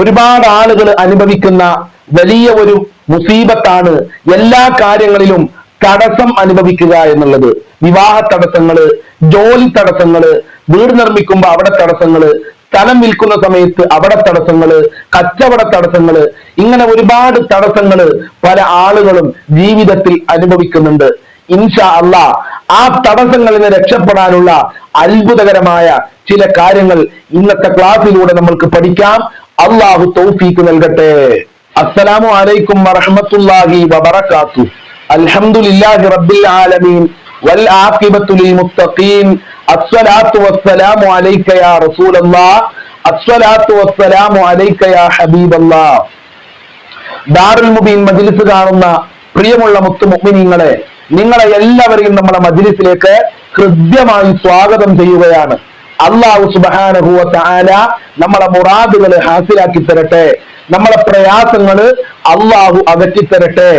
ഒരുപാട് ആളുകൾ അനുഭവിക്കുന്ന വലിയ ഒരു മുസീബത്താണ് എല്ലാ കാര്യങ്ങളിലും തടസ്സം അനുഭവിക്കുക എന്നുള്ളത്. വിവാഹ തടസ്സങ്ങൾ ജോലി തടസ്സങ്ങൾ വീട് നിർമ്മിക്കുമ്പോ അവിടെ തടസ്സങ്ങൾ സ്ഥലം വിൽക്കുന്ന സമയത്ത് അവിടെ തടസ്സങ്ങൾ കച്ചവട തടസ്സങ്ങൾ ഇങ്ങനെ ഒരുപാട് തടസ്സങ്ങൾ പല ആളുകളും ജീവിതത്തിൽ അനുഭവിക്കുന്നുണ്ട്. ഇൻഷാ അല്ല ആ തടസ്സങ്ങളിൽ നിന്ന് രക്ഷപ്പെടാനുള്ള അത്ഭുതകരമായ ചില കാര്യങ്ങൾ ഇന്നത്തെ ക്ലാസ്സിലൂടെ നമ്മൾക്ക് പഠിക്കാം. അള്ളാഹു തൗഫീക്ക് നൽകട്ടെ. അസ്സലാമു അലൈക്കും വറഹ്മത്തുള്ളാഹി വബറകാത്തു. അൽഹംദുലില്ലാഹി റബ്ബിൽ ആലമീൻ. വൽ ആഖിബത്തു ലിൽ മുത്തഖീൻ. അസ്സലാത്തു വസ്സലാമു അലൈക യാ റസൂലല്ലാഹ് അസ്സലാത്തു വസ്സലാമു അലൈക യാ ഹബീബല്ലാഹ് ദാറുൽ മുബീൻ മജ്ലിസ് കാണുന്ന പ്രിയമുള്ള മുത്തു മുഅ്മിനീങ്ങളെ നിങ്ങളെ എല്ലാവരെയും നമ്മുടെ മജ്ലിസിലേക്ക് ഹൃദ്യമായി സ്വാഗതം ചെയ്യുകയാണ്. അള്ളാഹു സുബ്ഹാനഹു വ തആല നമ്മളെ മുറാദുകളെ ഹാസിലാക്കി തരട്ടെ. നമ്മളെ പ്രയാസങ്ങൾ അള്ളാഹു അകറ്റിത്തരട്ടെ.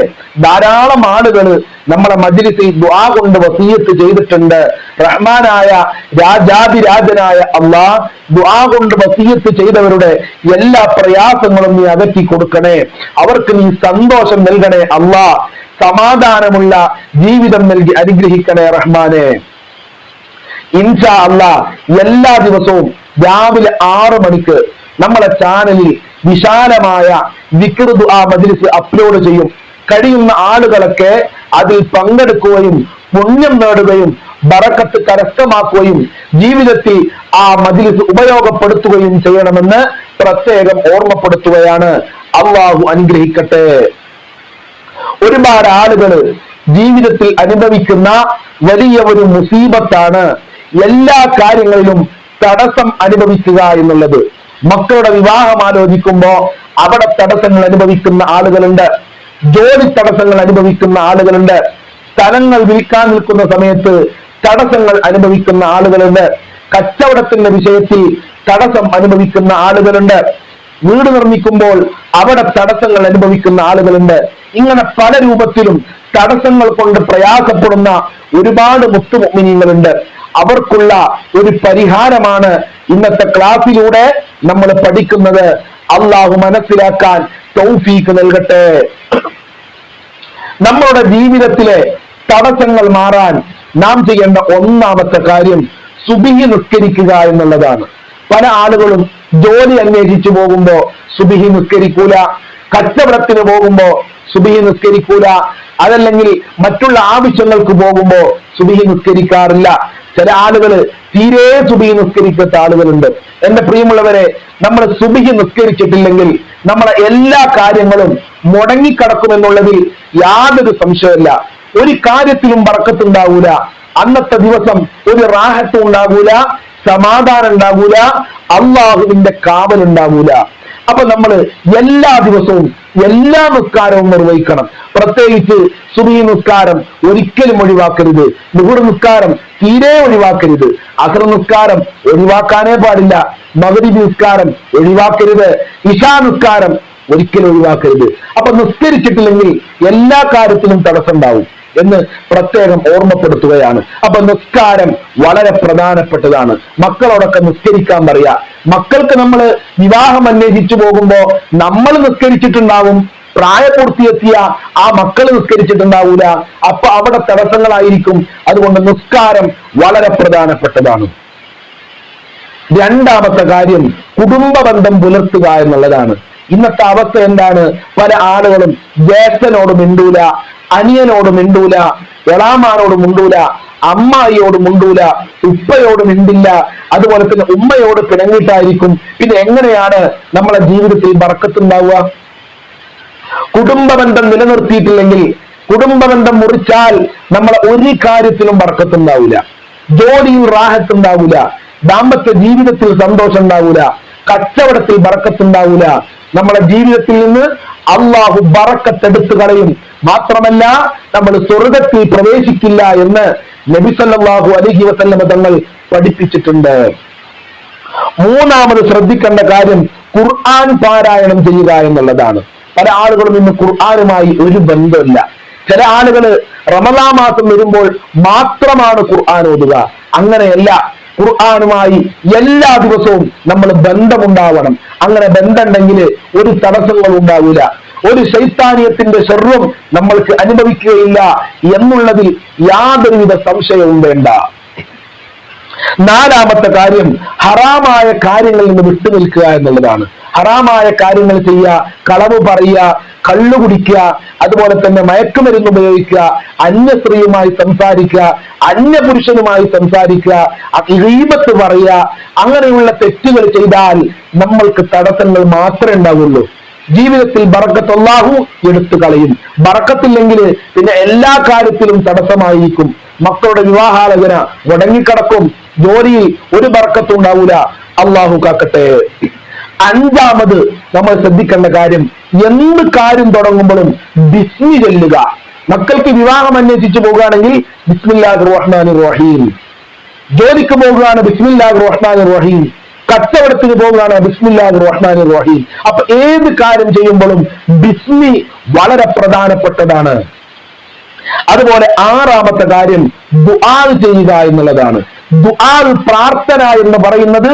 ധാരാളം ആളുകൾ നമ്മളെ മജിലിസിൽ ദ്വാ കൊണ്ട് വസീയത്ത് ചെയ്തിട്ടുണ്ട്. റഹ്മാനായ രാജാതിരാജനായ അള്ളാഹ് ദ്വാ കൊണ്ട് വസീയത്ത് ചെയ്തവരുടെ എല്ലാ പ്രയാസങ്ങളും നീ അകറ്റി കൊടുക്കണേ. അവർക്ക് നീ സന്തോഷം നൽകണേ അള്ളാഹ് സമാധാനമുള്ള ജീവിതം നൽകി അനുഗ്രഹിക്കണേ റഹ്മാനെ. ഇൻഷാ അല്ല എല്ലാ ദിവസവും രാവിലെ ആറ് മണിക്ക് നമ്മളെ ചാനലിൽ വിശാലമായ വിക്രതു ആ മജ്ലിസ് അപ്ലോഡ് ചെയ്യും. കഴിയുന്ന ആളുകളൊക്കെ അതിൽ പങ്കെടുക്കുകയും പുണ്യം നേടുകയും ബറക്കത്ത് കരസ്ഥമാക്കുകയും ജീവിതത്തിൽ ആ മജ്ലിസ് ഉപയോഗപ്പെടുത്തുകയും ചെയ്യണമെന്ന് പ്രത്യേകം ഓർമ്മപ്പെടുത്തുകയാണ്. അള്ളാഹു അനുഗ്രഹിക്കട്ടെ. ഒരുപാട് ആളുകൾ ജീവിതത്തിൽ അനുഭവിക്കുന്ന വലിയ ഒരു മുസീബത്താണ്. എല്ലാ കാര്യങ്ങളിലും തടസ്സം അനുഭവിക്കുക എന്നുള്ളത്. മക്കളുടെ വിവാഹം ആലോചിക്കുമ്പോ അവിടെ തടസ്സങ്ങൾ അനുഭവിക്കുന്ന ആളുകളുണ്ട്. ജോലി തടസ്സങ്ങൾ അനുഭവിക്കുന്ന ആളുകളുണ്ട്. സ്ഥലങ്ങൾ വിൽക്കാൻ നിൽക്കുന്ന സമയത്ത് തടസ്സങ്ങൾ അനുഭവിക്കുന്ന ആളുകളുണ്ട്. കച്ചവടത്തിന്റെ വിഷയത്തിൽ തടസ്സം അനുഭവിക്കുന്ന ആളുകളുണ്ട്. വീട് നിർമ്മിക്കുമ്പോൾ അവിടെ തടസ്സങ്ങൾ അനുഭവിക്കുന്ന ആളുകളുണ്ട്. ഇങ്ങനെ പല രൂപത്തിലും തടസ്സങ്ങൾ കൊണ്ട് പ്രയാസപ്പെടുന്ന ഒരുപാട് മുത്തുമുമിനിങ്ങളുണ്ട് അവർക്കുള്ള ഒരു പരിഹാരമാണ് ഇന്നത്തെ ക്ലാസ്സിലൂടെ നമ്മൾ പഠിക്കുന്നത്. അള്ളാഹു മനസ്സിലാക്കാൻ തൗഫീക്ക് നൽകട്ടെ. നമ്മളുടെ ജീവിതത്തിലെ തടസ്സങ്ങൾ മാറാൻ നാം ചെയ്യേണ്ട ഒന്നാമത്തെ കാര്യം സുബിഹി നിസ്കരിക്കുക എന്നുള്ളതാണ്. പല ആളുകളും ജോലി അന്വേഷിച്ചു പോകുമ്പോ സുബിഹി നിസ്കരിക്കൂല കച്ചവടത്തിന് പോകുമ്പോ സുബിഹി നിസ്കരിക്കൂല അതല്ലെങ്കിൽ മറ്റുള്ള ആവശ്യങ്ങൾക്ക് പോകുമ്പോ സുബിഹി നിസ്കരിക്കാറില്ല. ചില ആളുകൾ തീരെ സുബിഹി നിസ്കരിക്കാത്ത ആളുകളുണ്ട്. എന്റെ പ്രിയമുള്ളവരെ നമ്മൾ സുബിഹി നിസ്കരിച്ചിട്ടില്ലെങ്കിൽ നമ്മളെ എല്ലാ കാര്യങ്ങളും മുടങ്ങിക്കിടക്കുമെന്നുള്ളതിൽ യാതൊരു സംശയമില്ല ഒരു കാര്യത്തിലും വറക്കത്തുണ്ടാവൂല. അന്നത്തെ ദിവസം ഒരു റാഹത്തും ഉണ്ടാകൂല സമാധാനം ഉണ്ടാകൂല അള്ളാഹുവിന്റെ കാവൽ ഉണ്ടാകൂല അപ്പൊ നമ്മൾ എല്ലാ ദിവസവും എല്ലാ നിസ്കാരവും നിർവഹിക്കണം. പ്രത്യേകിച്ച് സുബി നിസ്കാരം ഒരിക്കലും ഒഴിവാക്കരുത്. മുഹുർ നിസ്കാരം തീരെ ഒഴിവാക്കരുത്. അസർ നിസ്കാരം ഒഴിവാക്കാനേ പാടില്ല. മകരി നിസ്കാരം ഒഴിവാക്കരുത്. ഇഷാ നിസ്കാരം ഒരിക്കലും ഒഴിവാക്കരുത്. അപ്പൊ നിസ്കരിച്ചിട്ടില്ലെങ്കിൽ എല്ലാ കാര്യത്തിലും തടസ്സമുണ്ടാവും. എന്ന് പ്രത്യേകം ഓർമ്മപ്പെടുത്തുകയാണ്. അപ്പൊ നിസ്കാരം വളരെ പ്രധാനപ്പെട്ടതാണ്. മക്കളോടൊക്കെ നിസ്കരിക്കാൻ പറയാ. മക്കൾക്ക് നമ്മൾ വിവാഹം അന്വേഷിച്ചു പോകുമ്പോ നമ്മൾ നിസ്കരിച്ചിട്ടുണ്ടാവും. പ്രായപൂർത്തിയെത്തിയ ആ മക്കൾ നിസ്കരിച്ചിട്ടുണ്ടാവൂല. അപ്പൊ അവിടെ തടസ്സങ്ങളായിരിക്കും. അതുകൊണ്ട് നിസ്കാരം വളരെ പ്രധാനപ്പെട്ടതാണ്. രണ്ടാമത്തെ കാര്യം കുടുംബ ബന്ധം പുലർത്തുക എന്നുള്ളതാണ്. ഇന്നത്തെ അവസ്ഥ എന്താണ്? പല ആളുകളും ജ്യേഷ്ഠനോട് മിണ്ടൂല. അനിയനോട് മിണ്ടൂല എളാമാനോട് മുണ്ടൂല അമ്മായിയോട് മുണ്ടൂല ഉപ്പയോട് മിണ്ടില്ല അതുപോലെ തന്നെ ഉമ്മയോട് പിണങ്ങിയിട്ടായിരിക്കും. പിന്നെ എങ്ങനെയാണ് നമ്മളെ ജീവിതത്തിൽ വറക്കത്തുണ്ടാവുക കുടുംബ ബന്ധം നിലനിർത്തിയിട്ടില്ലെങ്കിൽ കുടുംബബന്ധം മുറിച്ചാൽ നമ്മളെ ഒരു കാര്യത്തിലും ബർക്കത്തുണ്ടാവില്ല ജോലിയിൽ റാഹത്തുണ്ടാവില്ല ദാമ്പത്യ ജീവിതത്തിൽ സന്തോഷം ഉണ്ടാവില്ല കച്ചവടത്തിൽ ബറക്കത്തുണ്ടാവൂല നമ്മളെ ജീവിതത്തിൽ നിന്ന് അള്ളാഹു ബറക്കത്തെടുത്തു കളയും മാത്രമല്ല നമ്മൾ സ്വർഗത്തിൽ പ്രവേശിക്കില്ല എന്ന് നബിസല്ലാഹു അലഹി വസല്ലമ തങ്ങൾ പഠിപ്പിച്ചിട്ടുണ്ട്. മൂന്നാമത് ശ്രദ്ധിക്കേണ്ട കാര്യം ഖുർആൻ പാരായണം ചെയ്യുക എന്നുള്ളതാണ്. പല ആളുകളും ഇന്ന് ഖുർആാനുമായി ഒരു ബന്ധമില്ല ചില ആളുകൾ റമദാ മാസം വരുമ്പോൾ മാത്രമാണ് ഖുർആൻ ഓതുക. അങ്ങനെയല്ല ഖുർആാനുമായി എല്ലാ ദിവസവും നമ്മൾ ബന്ധമുണ്ടാവണം. അങ്ങനെ ബന്ധമുണ്ടെങ്കിൽ ഒരു തടസ്സങ്ങൾ ഉണ്ടാവില്ല. ഒരു ശൈത്താനിയത്തിന്റെ ശർവം നമ്മൾക്ക് അനുഭവിക്കുകയില്ല എന്നുള്ളതിൽ യാതൊരുവിധ സംശയവും വേണ്ട. നാലാമത്തെ കാര്യം ഹറാമായ കാര്യങ്ങളിൽ നിന്ന് വിട്ടുനിൽക്കുക എന്നുള്ളതാണ്. ഹറാമായ കാര്യങ്ങൾ ചെയ്യുക കളവ് പറയുക കള്ളു കുടിക്കുക അതുപോലെ തന്നെ മയക്കുമരുന്ന് ഉപയോഗിക്കുക അന്യ സ്ത്രീയുമായി സംസാരിക്കുക അന്യ പുരുഷനുമായി സംസാരിക്കുക ഗീബത്ത് പറയുക അങ്ങനെയുള്ള തെറ്റുകൾ ചെയ്താൽ നമ്മൾക്ക് തടസ്സങ്ങൾ മാത്രമേ ഉണ്ടാവുള്ളൂ. ജീവിതത്തിൽ ബറക്കത്തൊള്ളാഹു എടുത്തു കളയും. ബറക്കത്തില്ലെങ്കിൽ പിന്നെ എല്ലാ കാര്യത്തിലും തടസ്സമായിരിക്കും. മക്കളുടെ വിവാഹാലോചന മുടങ്ങിക്കിടക്കും. ജോലിയിൽ ഒരു ബറക്കത്തും ഉണ്ടാവൂല. അള്ളാഹു കാക്കട്ടെ. അഞ്ചാമത് നമ്മൾ ശ്രദ്ധിക്കേണ്ട കാര്യം എന്ത് കാര്യം തുടങ്ങുമ്പോഴും ബിസ്മി ചൊല്ലുക. മക്കൾക്ക് വിവാഹം അന്വേഷിച്ചു പോകുകയാണെങ്കിൽ ബിസ്മില്ലാഹ് റഹ്മാൻ റഹീം ജോലിക്ക് പോകുകയാണ് ബിസ്മില്ലാഹ് റഹ്മാൻ റഹീം കച്ചവടത്തിന് പോകുകയാണ് ബിസ്മില്ലാഹ് റഹ്മാൻ റഹീം അപ്പൊ ഏത് കാര്യം ചെയ്യുമ്പോഴും ബിസ്മി വളരെ പ്രധാനപ്പെട്ടതാണ്. അതുപോലെ ആറാമത്തെ കാര്യം ദുആ ചെയ്യുക എന്നുള്ളതാണ്. ദുആ പ്രാർത്ഥന എന്ന് പറയുന്നത്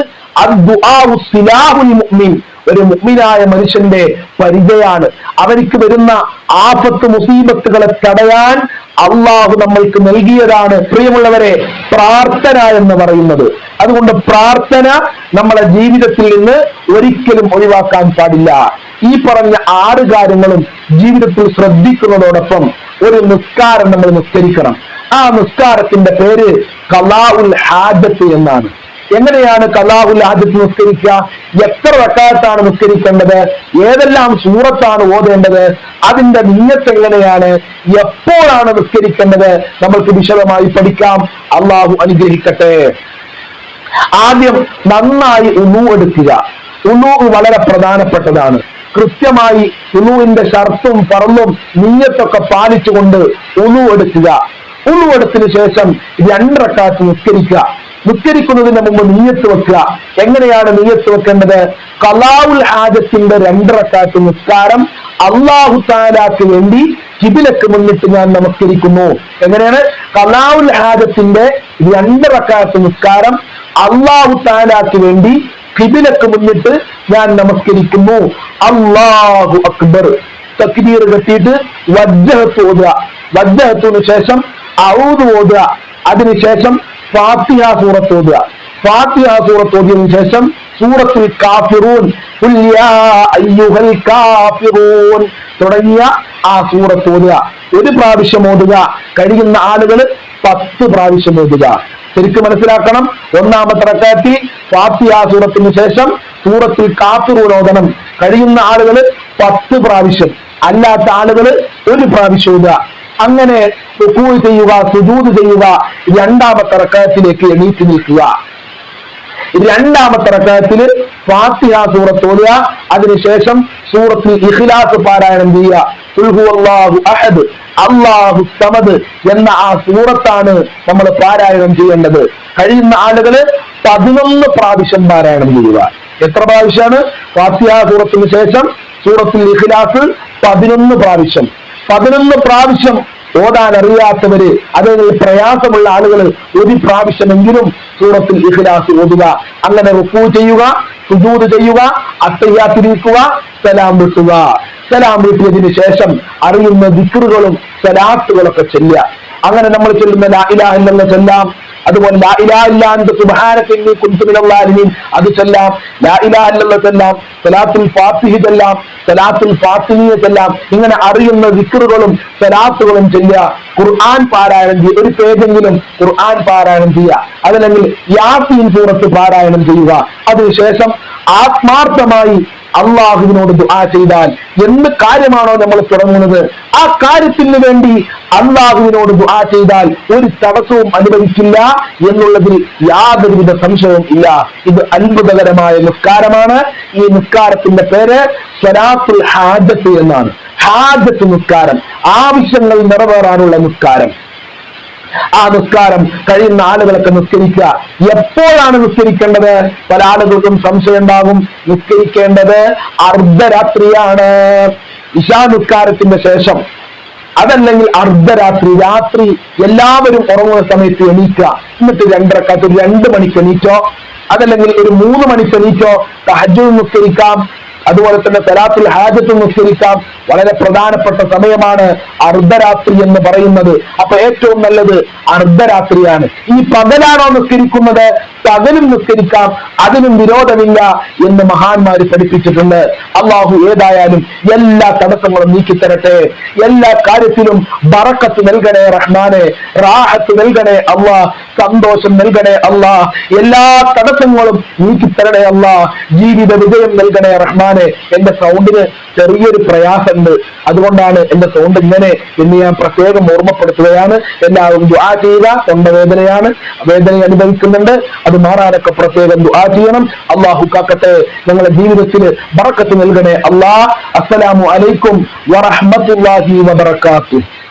ഒരു മുഗ്മിനായ മനുഷ്യന്റെ പരിചയാണ് അവർക്ക് വരുന്ന ആപത്ത് മുസീബത്തുകളെ തടയാൻ അള്ളാഹു നമ്മൾക്ക് നൽകിയതാണ് പ്രിയമുള്ളവരെ പ്രാർത്ഥന എന്ന് പറയുന്നത്. അതുകൊണ്ട് പ്രാർത്ഥന നമ്മളെ ജീവിതത്തിൽ നിന്ന് ഒരിക്കലും ഒഴിവാക്കാൻ പാടില്ല. ഈ പറഞ്ഞ ആറ് കാര്യങ്ങളും ജീവിതത്തിൽ ശ്രദ്ധിക്കുന്നതോടൊപ്പം ഒരു നിസ്കാരം നമ്മൾ നിസ്കരിക്കണം. ആ നിസ്കാരത്തിന്റെ പേര് കലാ ഉൽ ഹാജത്ത് എന്നാണ്. എങ്ങനെയാണ് കലാഹുൽ ആദ്യത്ത് നിസ്കരിക്കുക? എത്ര റക്കാത്താണ് നിസ്കരിക്കേണ്ടത്? ഏതെല്ലാം സൂറത്താണ് ഓതേണ്ടത്? അതിന്റെ നീയത്ത് എങ്ങനെയാണ്? എപ്പോഴാണ് നിസ്കരിക്കേണ്ടത്? നമ്മൾക്ക് വിശദമായി പഠിക്കാം. അള്ളാഹു അനുഗ്രഹിക്കട്ടെ. ആദ്യം നന്നായി ഉണു എടുക്കുക. ഉണു വളരെ പ്രധാനപ്പെട്ടതാണ്. കൃത്യമായി ഉണുവിന്റെ ഷർത്തും പറന്നും നീയത്തൊക്കെ പാലിച്ചുകൊണ്ട് ഉണു എടുക്കുക. ഉണു എടുത്തതിനു ശേഷം രണ്ടരക്കാത്ത് നിസ്കരിക്കുക. നിസ്കരിക്കുന്നതിന് മുമ്പ് നീയത്ത് വെക്കുക. എങ്ങനെയാണ് നീയത്ത് വെക്കേണ്ടത്? കലാവുൽ ആദത്തിന്റെ രണ്ടറക്കാറ്റ് നിസ്കാരം അള്ളാഹു താലാക്ക് വേണ്ടി കിബിലക്ക് മുന്നിട്ട് ഞാൻ നമസ്കരിക്കുന്നു. എങ്ങനെയാണ്? കലാവുൽ ആദത്തിന്റെ രണ്ടറക്കാറ്റ് നിസ്കാരം അള്ളാഹു താലാക്ക് വേണ്ടി കിബിലക്ക് മുന്നിട്ട് ഞാൻ നമസ്കരിക്കുന്നു. അള്ളാഹു അക്ബർ. തക്ബീർ കെട്ടിയിട്ട് വജ്ജഹത്ത് ഓതുക. വജ്ജഹത്തിന് ശേഷം ഔദ് ഓതുക. അതിനുശേഷം ഫാത്തിഹ സൂറത്ത് ഓതുക. ഫാത്തിഹ സൂറത്ത് ഓതിയതിനു ശേഷം സൂറത്തുൽ കാഫിറൂൻ. അയ്യുഹൽ കാഫിറൂൻ. തുടങ്ങിയ ആ സൂറത്ത് ഓതുക. ഒരു പ്രാവശ്യം ഓതുക. കഴിയുന്ന ആളുകൾ പത്ത് പ്രാവശ്യം ഓതുക. ശരിക്കും മനസ്സിലാക്കണം. ഒന്നാമത്തെ റക്കാത്തി ഫാത്തിഹ സൂറത്തിന് ശേഷം സൂറത്തിൽ കാഫിറൂൻ ഓതണം. കഴിയുന്ന ആളുകൾ പത്ത് പ്രാവശ്യം. അല്ലാത്ത ആളുകൾ ഒരു പ്രാവശ്യം ഓതുക. അങ്ങനെ റുക്കൂ ചെയ്യുക സുജൂത് ചെയ്യുക രണ്ടാമത്തെ റക്കായത്തിലേക്ക് എണീറ്റ് നിൽക്കുക. രണ്ടാമത്തെ റക്കായത്തിൽ ഫാത്തിഹ സൂറത്ത് ഓടുക അതിനുശേഷം സൂറത്തിൽ ഇഖ്ലാസ് പാരായണം ചെയ്യുക. ഖുൽഹു അഹദ് അള്ളാഹു സമദ് എന്ന ആ സൂറത്താണ് നമ്മൾ പാരായണം ചെയ്യേണ്ടത്. കഴിയുന്ന ആളുകൾ പതിനൊന്ന് പ്രാവശ്യം പാരായണം ചെയ്യുക. എത്ര പ്രാവശ്യമാണ് ഫാത്തിഹ സൂറത്തിന് ശേഷം സൂറത്തിൽ ഇഖ്ലാസ് പതിനൊന്ന് പ്രാവശ്യം. പതിനൊന്ന് പ്രാവശ്യം ഓടാൻ അറിയാത്തവര് അതായത് പ്രയാസമുള്ള ആളുകൾ ഒരു പ്രാവശ്യമെങ്കിലും സൂറത്തിൽ ഇഖ്ലാസ് ഓതുക. അങ്ങനെ റുക്കൂ ചെയ്യുക സുജൂത് ചെയ്യുക അത്തയ്യാത്തിരിക്കുക സലാം വിട്ടുക സലാം വിട്ടിയതിനു ശേഷം അറിയുന്ന ദിക്കറുകളും സലാത്തുകളൊക്കെ ചെല്ലുക. അങ്ങനെ നമ്മൾ ചെല്ലുന്ന ലാ ഇലാഹ ഇല്ലല്ലാഹ് ചെല്ലാം. അതുപോലെ ലാ ലാ സലാത്തുൽ സലാത്തുൽ ഇങ്ങനെ അറിയുന്ന വിക്റുകളും സലാത്തുകളും ചെയ്യുക ഖുർആൻ പാരായണം ചെയ്യുക ഒരു പേജെങ്കിലും ഖുർആൻ പാരായണം ചെയ്യുക അതല്ലെങ്കിൽ യാസീൻ സൂറത്ത് പാരായണം ചെയ്യുക. അതിനുശേഷം ആത്മാർത്ഥമായി അള്ളാഹുവിനോട് ദുആ ചെയ്താൽ എന്ത് കാര്യമാണോ നമ്മൾ തുടങ്ങുന്നത്? ആ കാര്യത്തിന് വേണ്ടി അള്ളാഹുവിനോട് ദുആ ചെയ്താൽ ഒരു തടസ്സവും അനുഭവിക്കില്ല എന്നുള്ളതിൽ യാതൊരുവിധ സംശയവും ഇല്ല. ഇത് അത്ഭുതകരമായ നിസ്കാരമാണ്. ഈ നിസ്കാരത്തിന്റെ പേര് സ്വലാത്തുൽ ഹാജത്ത് എന്നാണ്. ഹാജത്ത് നിസ്കാരം. ആവശ്യങ്ങൾ നിറവേറാനുള്ള നിസ്കാരം. ആ നിസ്കാരം കഴിയുന്ന ആളുകളൊക്കെ നിസ്കരിക്കുക. എപ്പോഴാണ് നിസ്കരിക്കേണ്ടത്? പല ആളുകൾക്കും സംശയം ഉണ്ടാകും നിസ്കരിക്കേണ്ടത് അർദ്ധരാത്രിയാണ്. ഇശാ നിസ്കാരത്തിന്റെ ശേഷം. അതല്ലെങ്കിൽ അർദ്ധരാത്രി രാത്രി എല്ലാവരും ഉറങ്ങുന്ന സമയത്ത് എണീക്കുക. എന്നിട്ട് രണ്ടരക്കാത്ത രണ്ട് മണിക്ക് എണീറ്റോ? അതല്ലെങ്കിൽ ഒരു മൂന്ന് മണിക്ക് എണീറ്റോ? തഹജ് നിസ്കരിക്കാം. അതുപോലെ തന്നെ സലാത്തുൽ ഹാജത്ത് നിസ്കരിക്കാം വളരെ പ്രധാനപ്പെട്ട സമയമാണ് അർദ്ധരാത്രി എന്ന് പറയുന്നത്. അപ്പൊ ഏറ്റവും നല്ലത് അർദ്ധരാത്രിയാണ്. ഈ പകലാണോ നിസ്കരിക്കുന്നത്? പകലും നിസ്കരിക്കാം അതിനും വിരോധമില്ല എന്ന് മഹാന്മാര് പഠിപ്പിച്ചിട്ടുണ്ട്. അള്ളാഹു ഏതായാലും എല്ലാ തടസ്സങ്ങളും നീക്കിത്തരട്ടെ. എല്ലാ കാര്യത്തിലും ബറക്കത്ത് നൽകണേ റഹ്മാനെ റാഹത്ത് നൽകണേ അള്ളാ സന്തോഷം നൽകണേ അള്ളാ എല്ലാ തടസ്സങ്ങളും നീക്കിത്തരണേ അള്ളാ ജീവിത വിജയം നൽകണേ റഹ്മാനെ എന്റെ സൗണ്ടിന് ചെറിയൊരു പ്രയാസമുണ്ട്. അതുകൊണ്ടാണ് എന്റെ സൗണ്ട് ഇങ്ങനെ എന്ന് ഞാൻ പ്രത്യേകം ഓർമ്മപ്പെടുത്തുകയാണ്. എല്ലാവരും ദുആ ചെയ്യുക. വേദനയാണ്. വേദന അനുഭവിക്കുന്നുണ്ട്. അത് മാറാനൊക്കെ പ്രത്യേകം ദുആ ചെയ്യണം. അള്ളാഹു കാക്കട്ടെ. ഞങ്ങളുടെ ജീവിതത്തിൽ ബറക്കത്ത് നൽകണേ. അള്ളാഹ് അസ്സലാമു അലൈക്കും വറഹ്മത്തുള്ളാഹി വബറകാതുഹു.